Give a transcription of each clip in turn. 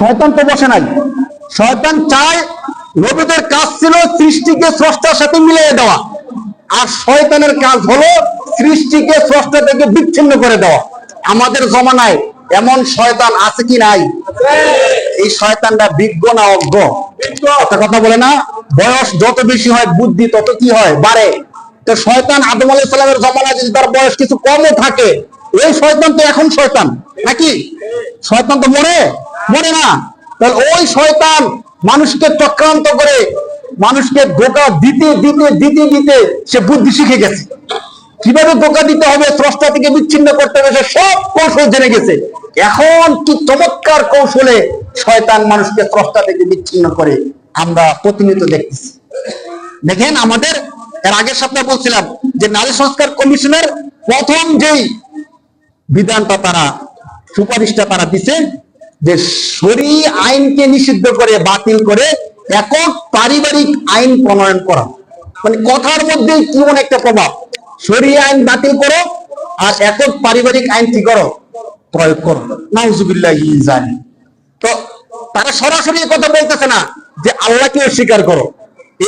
শয়তান তো বসে নাই। শয়তান চায় নবীদের কাজ ছিল সৃষ্টিকে স্রষ্টার সাথে মিলিয়ে দেওয়া। আর শয়তানের কাজ হলো সৃষ্টিকে স্রষ্টা থেকে বিচ্ছিন্ন করে দেওয়া। আমাদের জমানায় এমন শয়তান আছে কি নাই? এই শয়তানটা বিজ্ঞ না অজ্ঞ? কথা বলে না, বয়স যত বেশি হয়, বুদ্ধি তত কি হয়? বাড়ে। তো শয়তান আদম আলাইহিস সালামের জমানায় যদি তার বয়স কিছু কমও থাকে, এই শয়তান তো এখন শয়তান, নাকি? শয়তান তো মরে। মরে না। তাহলে ওই শয়তান মানুষকে চক্রান্ত করে, মানুষকে ধোকা দিতে দিতে দিতে দিতে সে বুদ্ধি শিখে গেছে। কীভাবে ধোকা দিতে হবে, স্রষ্টা থেকে বিচ্ছিন্ন করতে হবে, সে সব কৌশল জেনে গেছে। এখন কি চমৎকার কৌশলে শয়তান মানুষকে স্রষ্টা থেকে বিচ্ছিন্ন করে আমরা প্রতিনিয়ত দেখতেছি। দেখেন আমাদের, এর আগের সপ্তাহে বলছিলাম যে নারী সংস্কার কমিশনের প্রথম যেই বিধানটা তারা, সুপারিশটা তারা দিছে যে সরি আইনকে নিষিদ্ধ করে, বাতিল করে, একক পারিবারিক আইন প্রণয়ন করা। মানে কথার মধ্যে কেমন একটা প্রভাব? সরি আইন বাতিল করো আর একক পারিবারিক আইন কি করো? প্রয়োগ করো। নাউজুবিল্লাহ জানি। তো তারা সরাসরি কথা বলতেছে না যে আল্লাহকে অস্বীকার করো।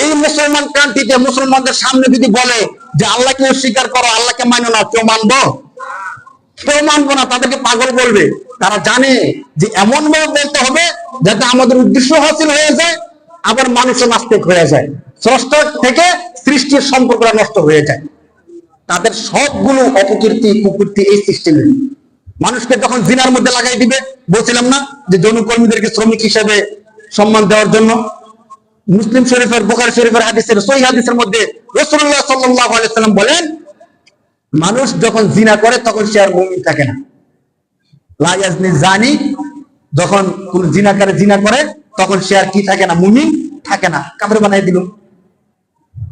এই মুসলমান কান্ট্রিতে মুসলমানদের সামনে যদি বলে যে আল্লাহকে অস্বীকার করো, আল্লাহকে মানো না, কেউ মানবো? কেউ মানবো না, তাদেরকে পাগল বলবে। তারা জানে যে এমন ভাবে বলতে হবে যাতে আমাদের উদ্দেশ্য হাসিল হয়ে যায়, আবার মানুষও নাস্তিক হয়ে যায়। স্রষ্টা থেকে সৃষ্টির সম্পর্কটা নষ্ট হয়ে যায়। তাদের সবগুলো অপকীর্তি, কুকীর্তি এই সিস্টেমে। মানুষকে যখন জিনার মধ্যে লাগাই দিবে, বলছিলাম না যে যৌনকর্মীদেরকে শ্রমিক হিসেবে সম্মান দেওয়ার জন্য? মুসলিম শরীফের বোকার শরীফের হাদিসের, সহি হাদিসের মধ্যে রসুল্লাহ সাল্লাহ আলাইসাল্লাম বলেন, মানুষ যখন জিনা করে তখন সে আর থাকে না। জানি, যখন কোন জিনাকারে জিনা করে, তখন সে আর কি থাকে না, মুমিন থাকে না কামড়ে বানাই দিল।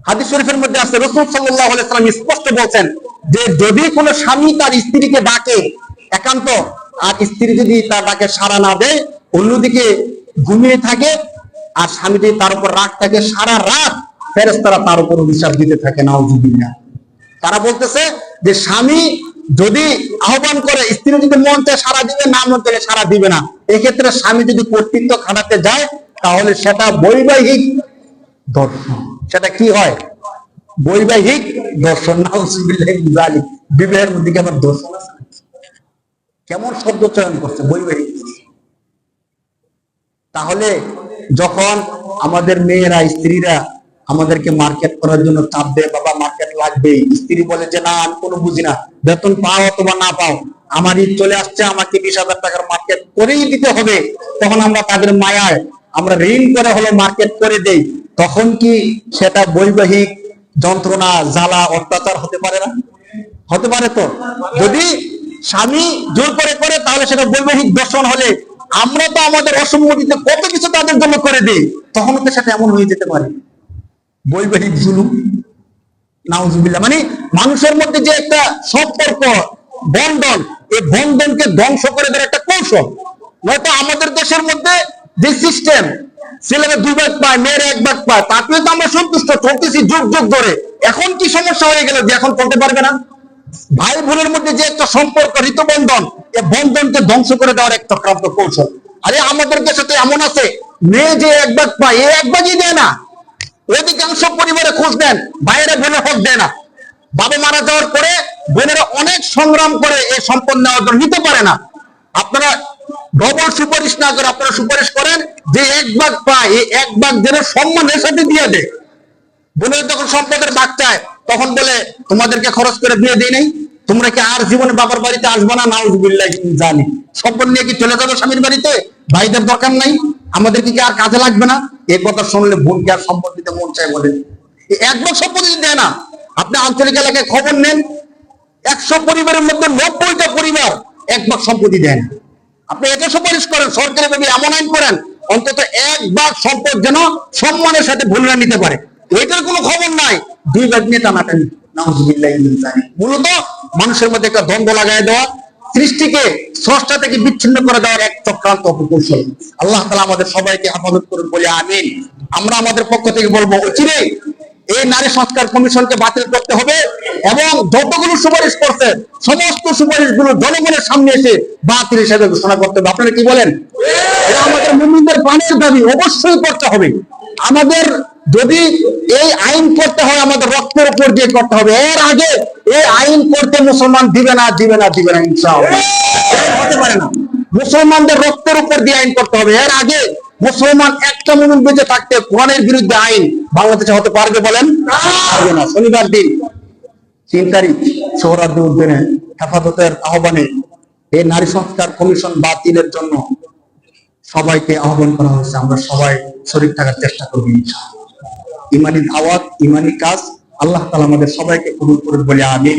হাদিস শরীফের মধ্যে আছে, রসুল আলাইসাল্লাম স্পষ্ট বলছেন যে যদি কোনো স্বামী তার স্ত্রীকে ডাকে একান্ত, আর স্ত্রী যদি তার ডাকে সাড়া না দেয়, অন্যদিকে ঘুমিয়ে থাকে, আর স্বামী যদি তার উপর রাগ থাকে সারা রাত ফেরেস্তারা তার উপর অভিশাপ দিতে থাকে না তারা বলতেছে যে স্বামী যদি আহ্বান করে, স্ত্রী যদি মন চায় সারা দিবে, না মন চাইলে সারা দিবে না। এক্ষেত্রে স্বামী যদি কর্তৃত্ব খাটাতে যায়, তাহলে সেটা বৈবাহিক দর্শন। সেটা কি হয়? বৈবাহিক দর্শন। জালিক বিবাহের মধ্যে কি আবার দর্শন কেমন শব্দ চয়ন করছে? বৈবাহিক তাহলে যখন আমাদের মেয়েরা, স্ত্রীরা আমাদেরকে মার্কেট করার জন্য চাপ দেয়, বাবা লাগবে স্ত্রী বলে যে, না, আমি কোনো বুঝি না। বেতন পাও অথবা না পাও, আমার ঈদ চলে আসছে, আমাকে বিশ হাজার টাকার মার্কেট করেই দিতে হবে। তখন আমরা তাদের মায়ায় আমরা ঋণ করে হলো মার্কেট করে দেই। তখন কি সেটা বৈবাহিক যন্ত্রণা, জ্বালা, অত্যাচার হতে পারে না? হতে পারে তো। যদি স্বামী জোর করে করে, তাহলে সেটা বৈবাহিক দর্শন হলে আমরা তো আমাদের অসম্মতিতে কত কিছু তাদের জন্য করে দিই তখন তো সেটা এমন হয়ে যেতে পারে। বৈবাহিক জুলুম। নাউজুবিল্লাহ। মানে মানুষের মধ্যে যে একটা সম্পর্ক, বন্ধন, এই বন্ধনকে ধ্বংস করে দেওয়ার একটা কৌশল। নয়তো আমাদের দেশের মধ্যে যে সিস্টেম ভাগ পায় এক ভাগ পায় তো আমরা সন্তুষ্ট, চলতেছি যুগ যুগ ধরে। এখন কি সমস্যা হয়ে গেল যে এখন চলতে পারবে না? ভাই বোনের মধ্যে যে একটা সম্পর্ক, ঋতবন্ধন, এই বন্ধনকে ধ্বংস করে দেওয়ার একটা চক্রান্ত কৌশল। আরে আমাদের দেশে তো এমন আছে, মেয়ে যে এক ভাগ পায়, এ এক ভাগই দেয় না। অধিকাংশ পরিবারে খোঁজ দেন বাইরে বোনে হক দেয় না। বাবা মারা যাওয়ার পরে বোনেরা অনেক সংগ্রাম করে এই সম্পদ নেওয়ার জন্য নিতে পারে না। আপনারা ডবল সুপারিশ না করে আপনারা সুপারিশ করেন যে এক ভাগ পায়, এই এক ভাগ যেন সম্মানের সাথে দিয়ে দেয়। বোনের যখন সম্পদের ভাগ চায়, তখন বলে, তোমাদেরকে খরচ করে দিয়ে দিই নাই, তোমরা কি আর জীবনে বাবার বাড়িতে আসবে না? জানি। সম্পদ নিয়ে কি চলে যাবে স্বামীর বাড়িতে? ভাইদের দরকার নাই। আমাদের কি আর কাজে লাগবে না? এই কথা শুনলে আর সম্পদ মন চাই বলে এই এক ভাগ সম্পদ দেয় না। আপনি আঞ্চলিক এলাকায় খবর নেন। একশো পরিবারের মধ্যে নব্বইটা পরিবার এক ভাগ সম্পত্তি দেন আপনি এটা সুপারিশ করেন, সরকারি ভাবে এমন আইন করেন, অন্তত এক ভাগ সম্পদ যেন সম্মানের সাথে ভুলরা নিতে পারে। এটার কোনো খবর নাই। দুই ভাগ নিয়ে টানাটানি। মূলত মানুষের মধ্যে একটা দ্বন্দ্ব লাগাই দেওয়া। সৃষ্টিকে স্রষ্টা থেকে বিচ্ছিন্ন করে দেওয়ার এক চক্রান্ত কৌশল আল্লাহ তালা আমাদের সবাইকে হেফাজত করুন বলে আমিন। আমরা আমাদের পক্ষ থেকে বলব, অচিরে এই নারী সংস্কার কমিশনকে বাতিল করতে হবে এবং যতগুলো সুপারিশ করছে, সমস্ত সুপারিশগুলো জনগণের সামনে এসে বাতিল হিসেবে ঘোষণা করতে হবে। আপনারা কি বলেন? আমাদের মুমিনদের প্রাণের দাবি, অবশ্যই করতে হবে। আমাদের যদি এই আইন করতে হয়, আমাদের রক্তের উপর দিয়ে করতে হবে। এর আগে এই আইন করতে মুসলমান দিবে না দিবে না দিবে না, ইনশাআল্লাহ। পারে না। মুসলমানদের রক্তের উপর দিয়ে আইন করতে হবে। এর আগে মুসলমান একটা মুমিন বেঁচে থাকতে কোরআনের বিরুদ্ধে আইন বাংলাদেশে হতে পারবে বলেন? পারবে না। শনিবার দিন তিন তারিখ সোহরাদ্দি উদ্দিনে হেফাজতের আহ্বানে এই নারী সংস্কার কমিশন বাতিলের জন্য সবাইকে আহ্বান করা হয়েছে। আমরা সবাই শরীর থাকার চেষ্টা করব ইনশাআল্লাহ। ইমানি দাওয়াত ইমানি কাজ আল্লাহ তালা আমাদের সবাইকে কবুল করুন বলে আমি